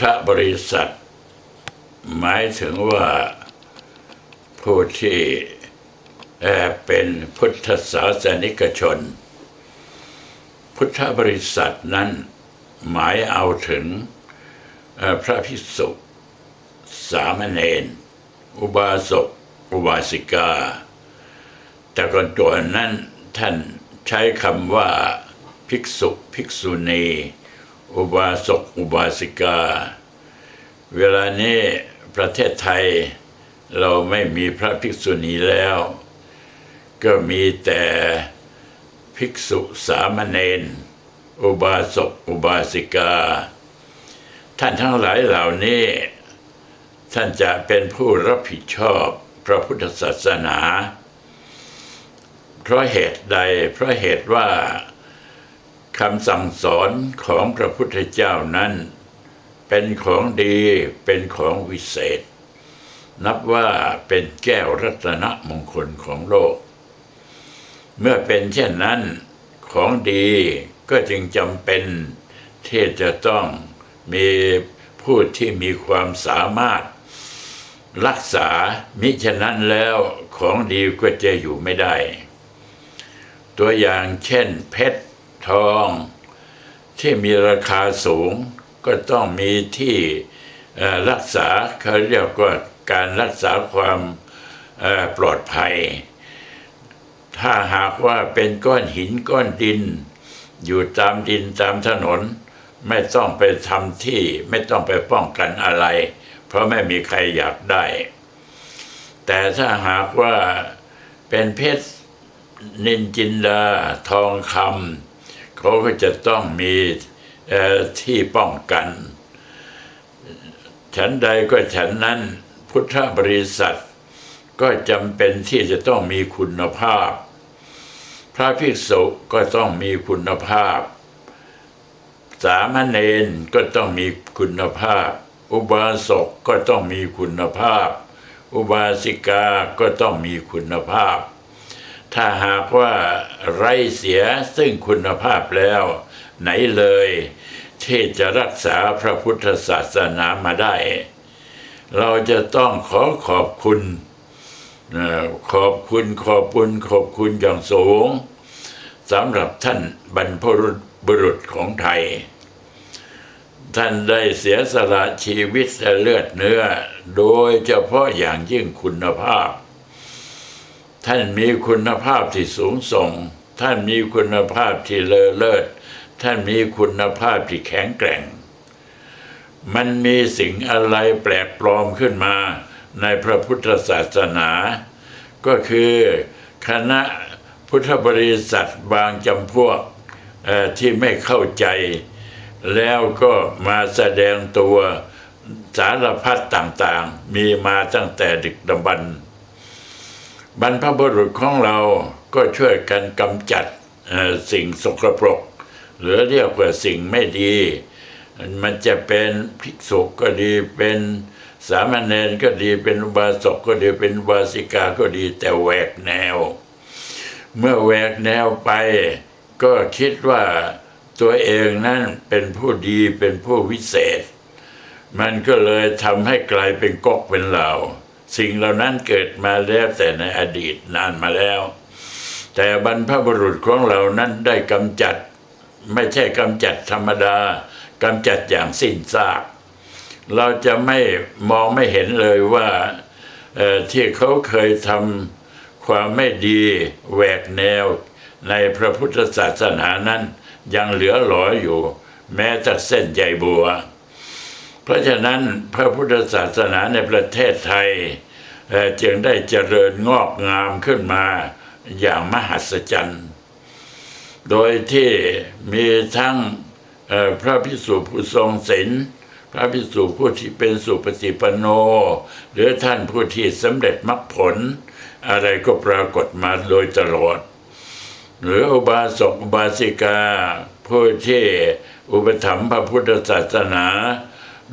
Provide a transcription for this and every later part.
ธบริษัท หมายถึงว่าผู้ที่เอ่อเป็นพุทธศาสนิกชน พุทธบริษัทนั้นหมายเอาถึงพระภิกษุสามเณรอุบาสก อุบาสิกา แต่ก่อนตัวนั้นท่านใช้คำว่าภิกษุ ภิกษุณี อุบาสกอุบาสิกา เวลานี้ประเทศไทยเราไม่มีพระภิกษุณีแล้ว ก็มีแต่ภิกษุสามเณรอุบาสกอุบาสิกา ท่านทั้งหลายเหล่านี้ ท่านจะเป็นผู้รับผิดชอบพระพุทธศาสนา เพราะเหตุใดเพราะเหตุว่า คำสั่งสอนของพระพุทธเจ้านั้น เป็นของดีเป็นของวิเศษ นับว่าเป็นแก้วรัตนมงคลของโลก เมื่อเป็นเช่นนั้น ของดีก็จึงจำเป็นที่จะต้องมีผู้ที่มีความสามารถ รักษามิฉะนั้นแล้วของดีก็จะอยู่ไม่ได้ ตัวอย่างเช่นเพชร ทองที่มีราคาสูงก็ต้องมีที่รักษาเขาเรียกว่าการรักษาความปลอดภัย ถ้าหากว่าเป็นก้อนหินก้อนดิน อยู่ตามดินตามถนน ไม่ต้องไปทำที่ไม่ต้องไปป้องกันอะไร เพราะไม่มีใครอยากได้ แต่ถ้าหากว่าเป็นเพชรนินจินดาทองคำ เขาก็จะต้องมีที่ป้องกัน ฉันใดก็ฉันนั้นพุทธบริษัท ก็จำเป็นที่จะต้องมีคุณภาพ พระภิกษุก็ต้องมีคุณภาพ สามเณรก็ต้องมีคุณภาพ อุบาสกก็ต้องมีคุณภาพ อุบาสิกาก็ต้องมีคุณภาพ ถ้าหากว่าไร้เสียซึ่งคุณภาพแล้ว ไหนเลยที่จะรักษาพระพุทธศาสนามาได้ เราจะต้องขอขอบคุณขอบคุณขอบคุณขอบคุณอย่างสูงสำหรับท่านบรรพบุรุษของไทย ท่านได้เสียสละชีวิตและเลือดเนื้อ โดยเฉพาะอย่างยิ่งคุณภาพ ท่านมีคุณภาพที่สูงส่ง ท่านมีคุณภาพที่เลอเลิศ ท่านมีคุณภาพที่แข็งแกร่ง มันมีสิ่งอะไรแปลกปลอมขึ้นมาในพระพุทธศาสนา ก็คือคณะพุทธบริษัทบางจำพวกที่ไม่เข้าใจ แล้วก็มาแสดงตัวสารพัดต่างๆ มีมาตั้งแต่ดึกดำบรรพ์ บรรพบุรุษของเราก็ช่วยกันกำจัดสิ่งสกปรก หรือเรียกว่าสิ่งไม่ดี มันจะเป็นภิกษุก็ดีเป็นสามเณรก็ดีเป็นอุบาสกก็ดีเป็นอุบาสิกาก็ดีแต่แหวกแนว เมื่อแหวกแนวไป ก็คิดว่าตัวเองนั้นเป็นผู้ดีเป็นผู้วิเศษ มันก็เลยทำให้กลายเป็นกอกเป็นเหล่า สิ่งเหล่านั้นเกิดมาแล้วแต่ในอดีตนานมาแล้ว แต่บรรพบุรุษของเรานั้นได้กำจัด ไม่ใช่กำจัดธรรมดากำจัดอย่างสิ้นซาก เราจะไม่มองไม่เห็นเลยว่าที่เขาเคยทำความไม่ดีแหวกแนวในพระพุทธศาสนานั้นยังเหลือหลออยู่ แม้แต่เส้นใยบัว เพราะฉะนั้นพระพุทธศาสนาในประเทศไทยจึงได้เจริญงอกงามขึ้นมาอย่างมหัศจรรย์ โดยที่มีทั้งพระพิสุผู้ทรงศีลพระภิกษุผู้ที่เป็นสุปฏิปันโน หรือท่านผู้ที่สำเร็จมรรคผล อะไรก็ปรากฏมาโดยตลอด หรืออุบาสกอุบาสิกา ผู้ที่อุปถัมภ์พระพุทธศาสนา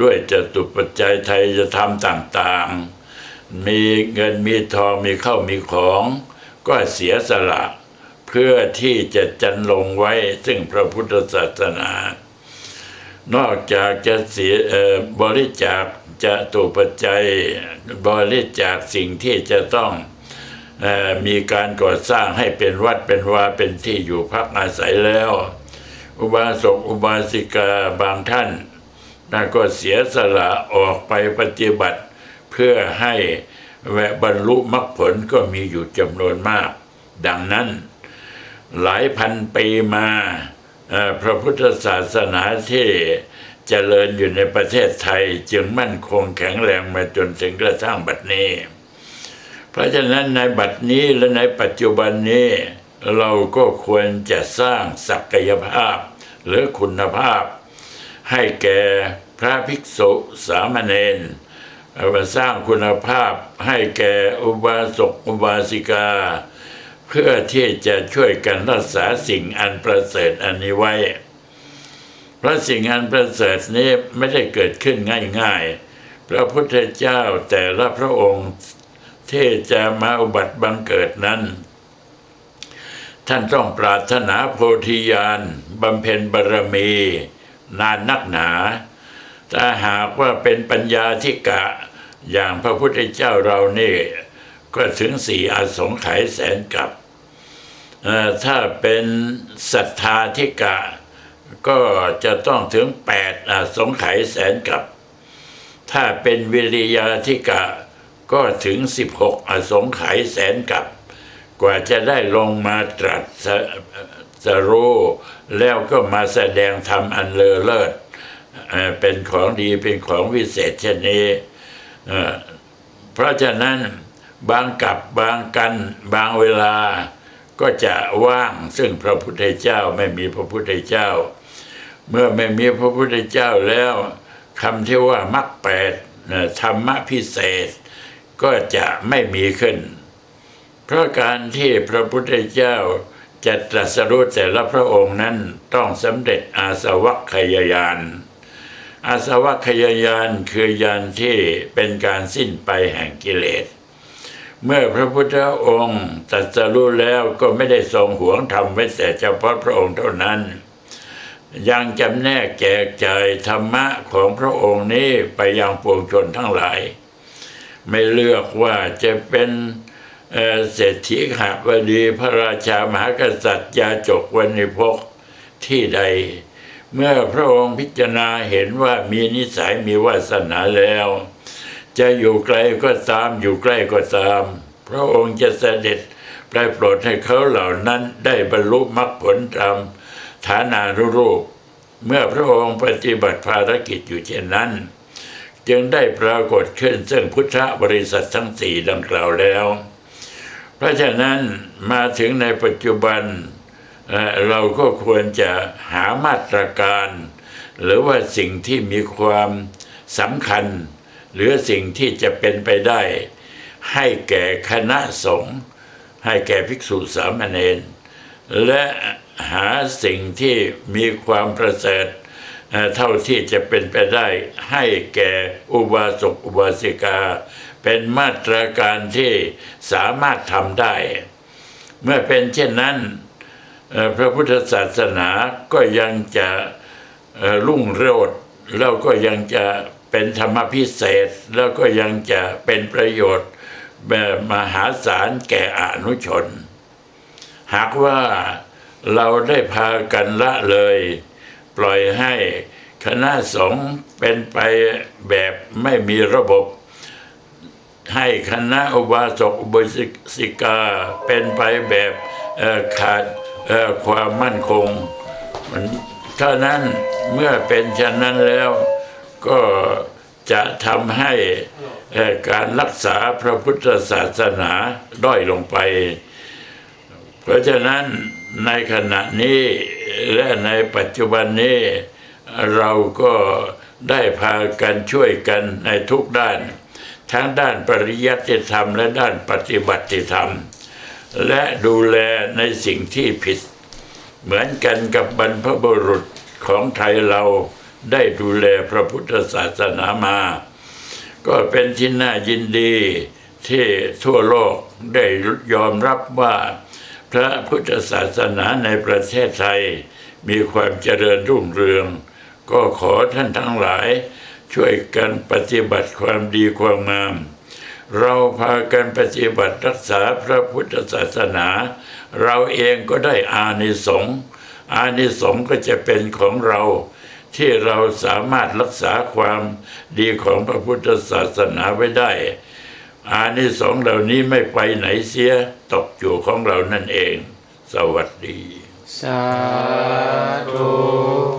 ด้วยจตุปัจจัยไทยจะทำต่างๆ มีเงินมีทองมีเข้าวมีของ ก็เสียสละ เพื่อที่จะจันลงไว้ซึ่งพระพุทธศาสนา นอกจากจะเสียบริจาคจะตุปัจจัยบริจาคสิ่งที่จะต้องมีการก่อสร้างให้เป็นวัดเป็นวาเป็นที่อยู่พักอาศัยแล้ว อุบาสกอุบาสิกาบางท่าน นั่นก็เสียสละออกไปปฏิบัติ เพื่อให้แวบรรลุมรรคผลก็มีอยู่จำนวนมาก ดังนั้น หลายพันปีมาพระพุทธศาสนาที่เจริญอยู่ในประเทศไทยจึงมั่นคงแข็งแรงมาจนถึงกระทั่งบัดนี้ เพราะฉะนั้นในบัดนี้และในปัจจุบันนี้ เราก็ควรจะสร้างศักยภาพหรือคุณภาพ ให้แก่พระภิกษุสามเณรมาสร้างคุณภาพให้แก่อุบาสกอุบาสิกา เพื่อที่จะช่วยกันรักษาสิ่งอันประเสริฐอันนี้ไว้ เพราะสิ่งอันประเสริฐนี้ไม่ได้เกิดขึ้นง่ายๆ พระพุทธเจ้าแต่ละพระองค์ที่จะมาอุบัติบังเกิดนั้น ท่านต้องปรารถนาโพธิญาณบำเพ็ญบารมี นานนักหนา ถ้าหากว่าเป็นปัญญาธิกะอย่างพระพุทธเจ้าเรานี่ก็ถึงสี่อาสงไขยแสนกับ ถ้าเป็นศรัทธาธิกะ ก็จะต้องถึงแปดอาสงไขยแสนกับ ถ้าเป็นวิริยาธิกะก็ถึงสิบหกอสงไขยแสนกับ กว่าจะได้ลงมาตรัส สรู้ แล้วก็มาแสดงธรรมอันเลอเลิศเอ่อเป็นของดีเป็นของวิเศษเช่นนี้ เพราะฉะนั้นบางกับบางกันบางเวลาก็จะว่างซึ่งพระพุทธเจ้าไม่มีพระพุทธเจ้า เมื่อไม่มีพระพุทธเจ้าแล้วคำที่ว่ามรรคแปดธรรมะพิเศษ ก็จะไม่มีขึ้น เพราะการที่พระพุทธเจ้า จะตรัสรู้แต่ละพระองค์นั้นต้องสำเร็จอาสวัคยายาน อาสวัคยายานคือยานที่เป็นการสิ้นไปแห่งกิเลส เมื่อพระพุทธองค์ตรัสรู้แล้วก็ไม่ได้ทรงหวงทำไว้แต่เฉพาะพระองค์เท่านั้น ยังจำแนกแจกจ่ายธรรมะของพระองค์นี้ไปยังปวงชนทั้งหลาย ไม่เลือกว่าจะเป็น เศรษฐีหาบดีพระราชามหากษัตริย์ยาจกวันิพกที่ใด เมื่อพระองค์พิจารณาเห็นว่ามีนิสัยมีวาสนาแล้ว จะอยู่ไกลก็ตามอยู่ใกล้ก็ตาม พระองค์จะเสด็จไปโปรดให้เขาเหล่านั้นได้บรรลุมรรคผลตามฐานานุรูป เมื่อพระองค์ปฏิบัติภารกิจอยู่เช่นนั้น จึงได้ปรากฏขึ้นซึ่งพุทธบริษัททั้งสี่ดังกล่าวแล้ว ราะฉะนั้นมาถึงในปัจจุบันเราก็ควรจะหามาตรการ หรือว่าสิ่งที่มีความสำคัญ หรือสิ่งที่จะเป็นไปได้ ให้แก่คณะสงฆ์ให้แก่ภิกษุสามเณรและหาสิ่งที่มีความประเสริฐเท่าที่จะเป็นไปได้ให้แก่อุบาสกอุบาสิกา เป็นมาตรการที่สามารถทำได้ เมื่อเป็นเช่นนั้นพระพุทธศาสนาก็ยังจะรุ่งโรจน์แล้วก็ยังจะเป็นธรรมพิเศษ แล้วก็ยังจะเป็นประโยชน์แบบมหาศาลแก่อนุชน หากว่าเราได้พากันละเลย ปล่อยให้คณะสงฆ์เป็นไปแบบไม่มีระบบ ให้คณะอุบาสกอุบาสิกาเป็นไปแบบขาดความมั่นคงมันเท่านั้นเมื่อเป็นเช่นนั้นแล้วก็จะทำให้การรักษาพระพุทธศาสนาด้อยลงไป เพราะฉะนั้นในขณะนี้และในปัจจุบันนี้เราก็ได้พากันช่วยกันในทุกด้าน ทั้งด้านปริยัติธรรมและด้านปฏิบัติธรรม และดูแลในสิ่งที่ผิด เหมือนกันกับบรรพบุรุษของไทยเราได้ดูแลพระพุทธศาสนามา ก็เป็นที่น่ายินดีที่ทั่วโลกได้ยอมรับว่าพระพุทธศาสนาในประเทศไทย มีความเจริญรุ่งเรือง ก็ขอท่านทั้งหลาย ช่วยกันปฏิบัติความดีความงาม เราพากันปฏิบัติรักษาพระพุทธศาสนา เราเองก็ได้อานิสงส์อานิสงส์ก็จะเป็นของเรา ที่เราสามารถรักษาความดีของพระพุทธศาสนาไว้ได้ อานิสงส์เหล่านี้ไม่ไปไหนเสียตกอยู่ของเรานั่นเอง สวัสดี สาธุ